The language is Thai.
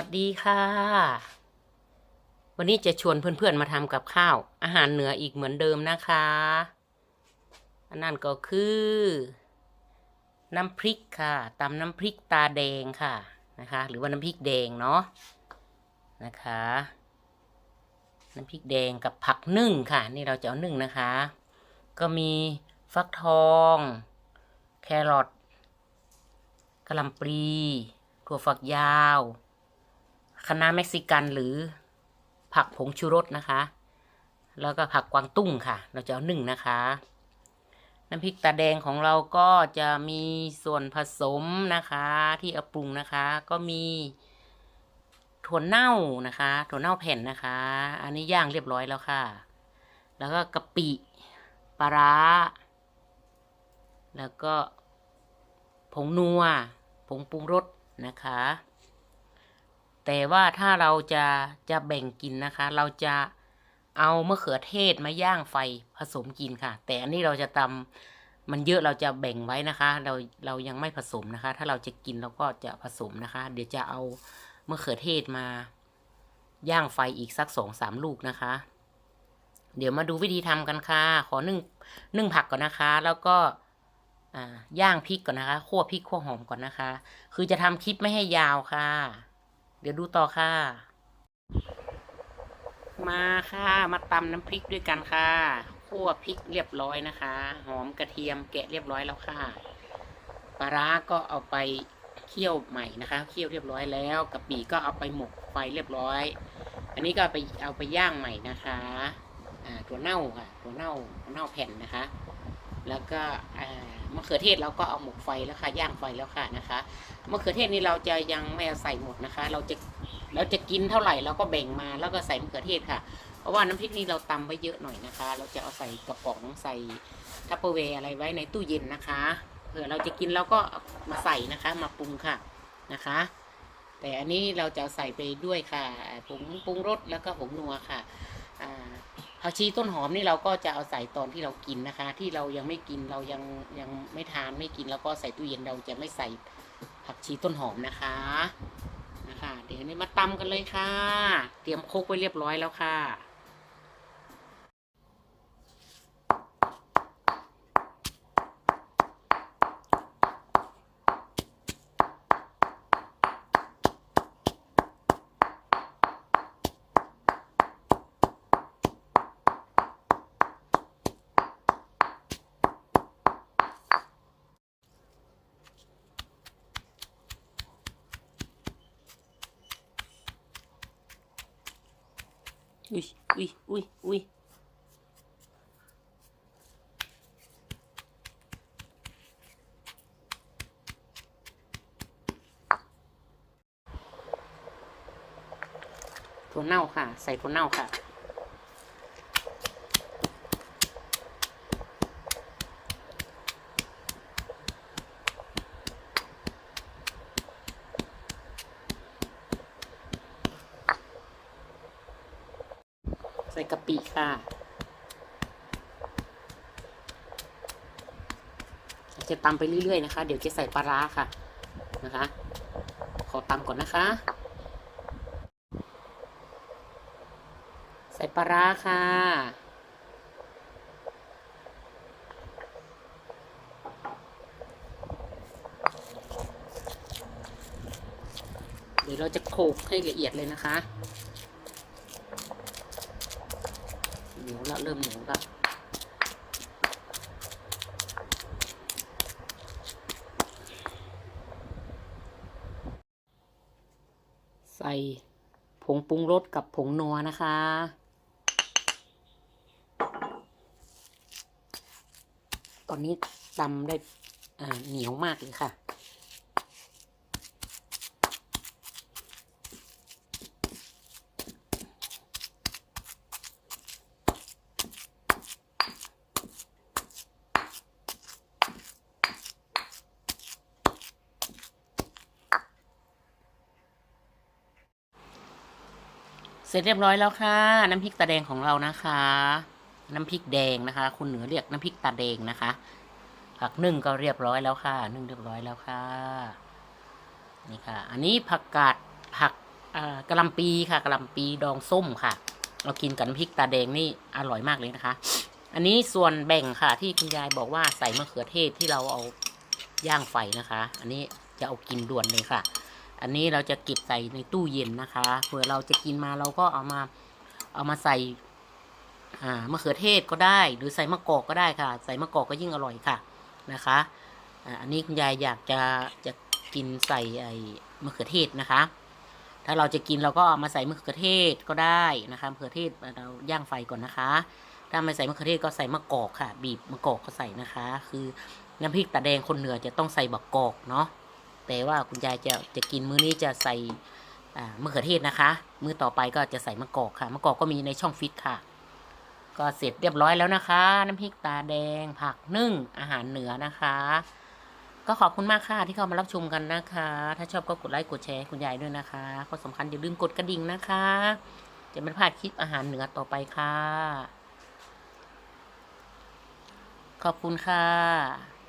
สวัสดีค่ะ วันนี้จะชวนเพื่อนๆมาทำกับข้าว อาหารเหนืออีกเหมือนเดิมนะคะ อันนั้นก็คือ น้ำพริกค่ะตำน้ำพริกตาแดงค่ะนะคะ หรือว่าน้ำพริกแดงเนาะนะคะ น้ำพริกแดงกับผักนึ่งค่ะ นี่เราจะเอานึ่งนะคะ ก็มีฟักทอง แครอทกะหล่ำปลีถั่วฝักยาว คะน้าเม็กซิกันหรือผักผงชูรสนะคะ แล้วก็ผักกวางตุ้งค่ะ เราจะเอาหนึ่งนะคะ น้ำพริกตาแดงของเราก็จะมีส่วนผสมนะคะ ที่เอาปรุงนะคะ ก็มีถั่วเน่านะคะถั่วเน่าแผ่นนะคะ อันนี้ย่างเรียบร้อยแล้วค่ะ แล้วก็กะปิปลาร้า แล้วก็ผงนัวผงปรุงรสนะคะ แต่ว่าถ้าเราจะจะแบ่งกินนะคะ เราจะเอามะเขือเทศมาย่างไฟผสมกินค่ะ แต่อันนี้เราจะตำมันเยอะเราจะแบ่งไว้นะคะ เราเรายังไม่ผสมนะคะ ถ้าเราจะกินเราก็จะผสมนะคะ เดี๋ยวจะเอามะเขือเทศมาย่างไฟอีกสักสองสามลูกนะคะ เดี๋ยวมาดูวิธีทำกันค่ะ ขอนึ่งนึ่งผักก่อนนะคะ แล้วก็อ่าย่างพริกก่อนนะคะคั่วพริกคั่วหอมก่อนนะคะ คือจะทำคลิปไม่ให้ยาวค่ะ เดี๋ยวดูต่อค่ะ มาค่ะ มาตำน้ำพริกด้วยกันค่ะคั่วพริกเรียบร้อยนะคะ หอมกระเทียมแกะเรียบร้อยแล้วค่ะปลาร้าก็เอาไปเคี่ยวใหม่นะคะ เคี่ยวเรียบร้อยแล้วกะปิก็เอาไปหมกไฟเรียบร้อย อันนี้ก็ไปเอาไปย่างใหม่นะคะ อ่า ตัวเน่าค่ะ ตัวเน่าตัวเน่าแผ่นนะคะ แล้วก็มะเขือเทศเราก็เอาหมกไฟแล้วค่ะย่างไฟแล้วค่ะนะคะมะเขือเทศนี่เราจะยังไม่ใส่หมดนะคะ เราจะเราจะกินเท่าไหร่เราก็แบ่งมาแล้วก็ใส่มะเขือเทศค่ะ เพราะว่าน้ำพริกนี้เราตำไว้เยอะหน่อยนะคะ เราจะเอาใส่กระป๋องใส่ทัพเปอร์แวอะไรไว้ในตู้เย็นนะคะเผื่อเราจะกินเราก็มาใส่นะคะมาปรุงค่ะนะคะ แต่อันนี้เราจะใส่ไปด้วยค่ะผงปรุงรสแล้วก็ผงนัวค่ะ ผักชีต้นหอมนี่เราก็จะเอาใส่ตอนที่เรากินนะคะ ที่เรายังไม่กินเรายังยังไม่ทานไม่กินแล้วก็ใส่ตู้เย็นเราจะไม่ใส่ผักชีต้นหอมนะคะนะคะ เดี๋ยวนี้มาตำกันเลยค่ะ เตรียมโคกไว้เรียบร้อยแล้วค่ะ อุ้ยอุ้ยอุ้ยอุ้ยถั่วเน่าค่ะ ใส่ถั่วเน่าค่ะ ใส่กะปิค่ะจะตำไปเรื่อยๆนะคะ เดี๋ยวจะใส่ปลาร้าค่ะนะคะ ขอตำก่อนนะคะ ใส่ปลาร้าค่ะเดี๋ยวเราจะโขลกให้ละเอียดเลยนะคะ เหนียวแล้วเริ่มเหนียวแล้วใส่ผงปรุงรสกับผงนัวนะคะ ตอนนี้ตำได้เหนียวมากเลยค่ะ เสร็จเรียบร้อยแล้วค่ะ น้ำพริกตาแดงของเรานะคะ น้ำพริกแดงนะคะ คุณเหนือเรียกน้ำพริกตาแดงนะคะผักนึ่งก็เรียบร้อยแล้วค่ะ นึ่งเรียบร้อยแล้วค่ะนี่ค่ะ อันนี้ผักกาดผักอ่ากะลำปีค่ะกะลำปีดองส้มค่ะ เรากินกับน้ำพริกตาแดงนี่อร่อยมากเลยนะคะ อันนี้ส่วนแบ่งค่ะที่คุณยายบอกว่าใส่มะเขือเทศที่เราเอาย่างไฟนะคะ อันนี้จะเอากินด่วนเลยค่ะ อันนี้เราจะเก็บใส่ในตู้เย็นนะคะ เผื่อเราจะกินมาเราก็เอามาเอามาใส่มะเขือเทศก็ได้ หรือใส่มะกอกก็ได้ค่ะ ใส่มะกอกก็ยิ่งอร่อยค่ะนะคะอันนี้คุณยายอยากจะจะกินใส่ไอ้มะเขือเทศนะคะ ถ้าเราจะกินเราก็เอามาใส่มะเขือเทศก็ได้นะคะมะเขือเทศเราย่างไฟก่อนนะคะ ถ้าไม่ใส่มะเขือเทศก็ใส่มะกอกค่ะ บีบมะกอกก็ใส่นะคะ คือน้ำพริกตาแดงคนเหนือจะต้องใส่บักกอกเนาะ แต่ว่าคุณยายจะจะกินมื้อนี้จะใส่มะเขือเทศนะคะ มื้อต่อไปก็จะใส่มะกอกค่ะ มะกอกก็มีในช่องฟิตค่ะ ก็เสร็จเรียบร้อยแล้วนะคะ น้ำพริกตาแดง ผักนึ่ง อาหารเหนือนะคะ ก็ขอบคุณมากค่ะที่เข้ามารับชมกันนะคะ ถ้าชอบก็กดไลค์กดแชร์คุณยายด้วยนะคะข้อสำคัญอย่าลืมกดกระดิ่งนะคะ จะไม่พลาดคลิปอาหารเหนือต่อไปค่ะ ขอบคุณค่ะ